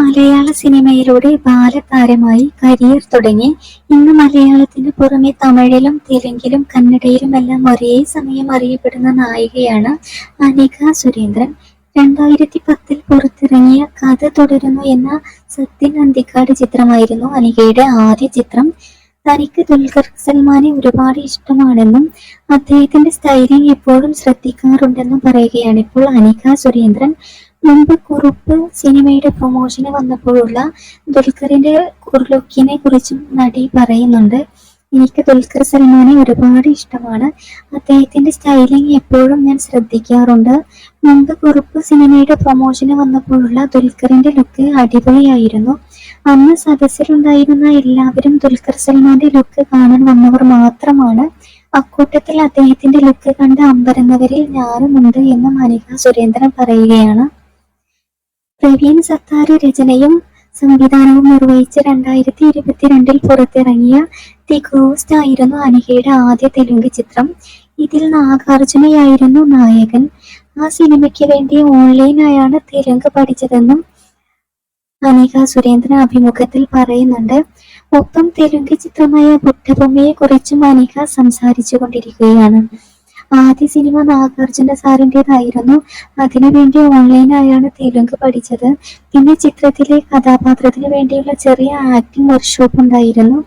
മലയാള സിനിമയിലൂടെ ബാലതാരമായി കരിയർ തുടങ്ങി. ഇന്ന് മലയാളത്തിന് പുറമെ തമിഴിലും തെലുങ്കിലും കന്നഡയിലുമെല്ലാം ഒരേ സമയം അറിയപ്പെടുന്ന നായികയാണ് അനിക സുരേന്ദ്രൻ. രണ്ടായിരത്തി പത്തിൽ പുറത്തിറങ്ങിയ കഥ തുടരുന്നു എന്ന സത്യൻ അന്തിക്കാട് ചിത്രമായിരുന്നു അനികയുടെ ആദ്യ ചിത്രം. തനിക്ക് ദുൽഖർ സൽമാനെ ഒരുപാട് ഇഷ്ടമാണെന്നും അദ്ദേഹത്തിന്റെ സ്റ്റൈലിംഗ് എപ്പോഴും ശ്രദ്ധിക്കാറുണ്ടെന്നും പറയുകയാണ് ഇപ്പോൾ അനിക സുരേന്ദ്രൻ. മുമ്പ് കുറുപ്പ് സിനിമയുടെ പ്രൊമോഷന് വന്നപ്പോഴുള്ള ദുൽഖറിന്റെ ലുക്കിനെ കുറിച്ചും നടി പറയുന്നുണ്ട്. എനിക്ക് ദുൽഖർ സൽമാനെ ഒരുപാട് ഇഷ്ടമാണ്. അദ്ദേഹത്തിന്റെ സ്റ്റൈലിംഗ് എപ്പോഴും ഞാൻ ശ്രദ്ധിക്കാറുണ്ട്. മുമ്പ് കുറുപ്പ് സിനിമയുടെ പ്രൊമോഷന് വന്നപ്പോഴുള്ള ദുൽഖറിന്റെ ലുക്ക് അടിപൊളിയായിരുന്നു. അന്ന് സദസ്സിലുണ്ടായിരുന്ന എല്ലാവരും ദുൽഖർ സൽമാന്റെ ലുക്ക് കാണാൻ വന്നവർ മാത്രമാണ്. അക്കൂട്ടത്തിൽ അദ്ദേഹത്തിന്റെ ലുക്ക് കണ്ട് അമ്പരന്നവരിൽ ഞാനുമുണ്ട് എന്ന് മനിക സുരേന്ദ്രൻ പറയുകയാണ്. പ്രവീൺ സത്താർ രചനയും സംവിധാനവും നിർവഹിച്ച് രണ്ടായിരത്തി ഇരുപത്തിരണ്ടിൽ പുറത്തിറങ്ങിയ ദി ഗോസ്റ്റ് ആയിരുന്നു അനികയുടെ ആദ്യ തെലുങ്ക് ചിത്രം. ഇതിൽ നാഗാർജുനയായിരുന്നു നായകൻ. ആ സിനിമയ്ക്ക് വേണ്ടി ഓൺലൈനായാണ് തെലുങ്ക് പഠിച്ചതെന്നും അനിക സുരേന്ദ്രൻ അഭിമുഖത്തിൽ പറയുന്നുണ്ട്. ഒപ്പം തെലുങ്ക് ചിത്രമായ ബുദ്ധഭൂമിയെ കുറിച്ചും അനിക സംസാരിച്ചു കൊണ്ടിരിക്കുകയാണ് ആദ്യ സിനിമ നാഗാർജുന സാറിന്റെതായിരുന്നു അതിനുവേണ്ടി ഓൺലൈനായാണ് തെലുങ്ക് പഠിച്ചത്. പിന്നെ ചിത്രത്തിലെ കഥാപാത്രത്തിന് വേണ്ടിയുള്ള ചെറിയ ആക്ടിംഗ് വർക്ക്ഷോപ്പ് ഉണ്ടായിരുന്നു.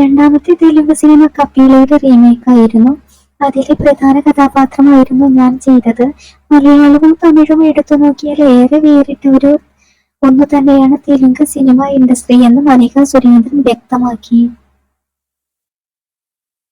രണ്ടാമത്തെ തെലുങ്ക് സിനിമ കപിലയുടെ റീമേക്ക് ആയിരുന്നു. അതിലെ പ്രധാന കഥാപാത്രമായിരുന്നു ഞാൻ ചെയ്തത്. മലയാളവും തമിഴും എടുത്തു നോക്കിയാൽ ഏറെ വേറിട്ട ഒരു ഒന്ന് തന്നെയാണ് തെലുങ്ക് സിനിമ ഇൻഡസ്ട്രി എന്ന് മനിക സുരേന്ദ്രൻ വ്യക്തമാക്കി.